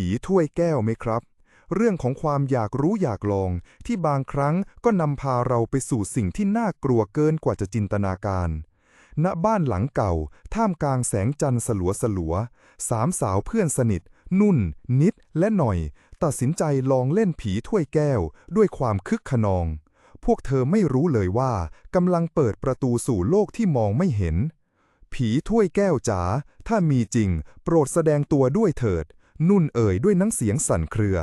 ผีถ้วยแก้วไหมครับ เรื่องของความอยากรู้อยากลองที่บางครั้งก็นำพาเราไปสู่สิ่งที่น่ากลัวเกินกว่าจะจินตนาการ ณบ้านหลังเก่า ท่ามกลางแสงจันทร์สลัวสลัวๆสามสาวเพื่อนสนิท นุ่น นิด และหน่อย ตัดสินใจลองเล่นผีถ้วยแก้ว ด้วยความคึกขนอง พวกเธอไม่รู้เลยว่ากำลังเปิดประตูสู่โลกที่มองไม่เห็นผีถ้วยแก้วจ๋า ถ้ามีจริง โปรดแสดงตัวด้วยเถิด นุ่นเอ่ยด้วยน้ำเสียงสั่นเครือ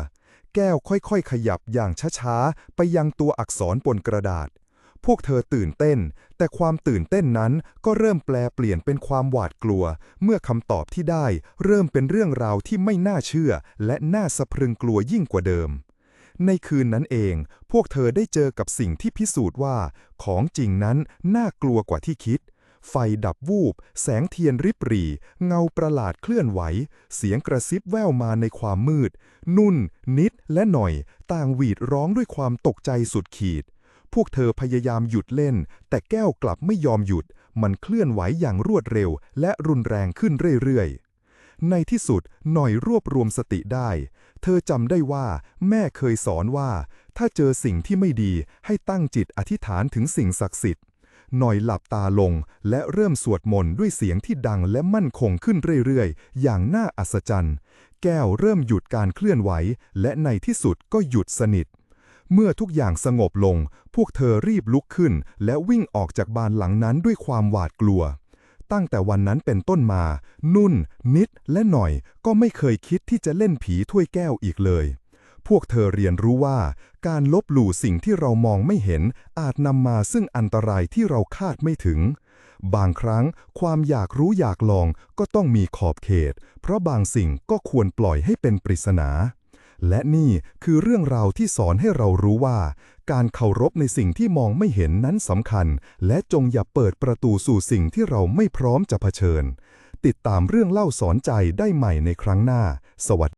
แก้วค่อยๆ ขยับอย่างช้าๆ ไปยังตัวอักษรบนกระดาษ พวกเธอตื่นเต้น แต่ความตื่นเต้นนั้นก็เริ่มแปลเปลี่ยนเป็นความหวาดกลัว เมื่อคำตอบที่ได้เริ่มเป็นเรื่องราวที่ไม่น่าเชื่อ และน่าสะพรึงกลัวยิ่งกว่าเดิมในคืนนั้นเอง พวกเธอได้เจอกับสิ่งที่พิสูจน์ว่า ของจริงนั้นน่ากลัวกว่าที่คิด ไฟดับวูบ แสงเทียนริบหรี่ เงาประหลาดเคลื่อนไหว เสียงกระซิบแว่วมาในความมืด นุ่น นิดและหน่อย ต่างหวีดร้องด้วยความตกใจสุดขีด พวกเธอพยายามหยุดเล่น แต่แก้วกลับไม่ยอมหยุด มันเคลื่อนไหวอย่างรวดเร็ว และรุนแรงขึ้นเรื่อยๆในที่สุดหน่อยรวบรวมสติได้ เธอจำได้ว่า แม่เคยสอนว่า ถ้าเจอสิ่งที่ไม่ดีให้ตั้งจิตอธิษฐานถึงสิ่งศักดิ์สิทธิ์ หน่อยหลับตาลง และเริ่มสวดมนต์ด้วยเสียงที่ดังและมั่นคงขึ้นเรื่อยๆ อย่างน่าอัศจรรย์ แก้วเริ่มหยุดการเคลื่อนไหว และในที่สุดก็หยุดสนิท เมื่อทุกอย่างสงบลง พวกเธอรีบลุกขึ้น และวิ่งออกจากบ้านหลังนั้นด้วยความหวาดกลัว ตั้งแต่วันนั้นเป็นต้นมา นุ่น นิดและหน่อยก็ไม่เคยคิดที่จะเล่นผีถ้วยแก้วอีกเลย พวกเธอเรียนรู้ว่า การลบหลู่สิ่งที่เรามองไม่เห็น อาจนำมาซึ่งอันตรายที่เราคาดไม่ถึง บางครั้งความอยากรู้อยากลองก็ต้องมีขอบเขต เพราะบางสิ่งก็ควรปล่อยให้เป็นปริศนาและนี่คือเรื่องราวที่สอนให้เรารู้ว่า การเคารพในสิ่งที่มองไม่เห็นนั้นสำคัญ และจงอย่าเปิดประตูสู่สิ่งที่เราไม่พร้อมจะเผชิญ ติดตามเรื่องเล่าสอนใจได้ใหม่ในครั้งหน้า สวัสดี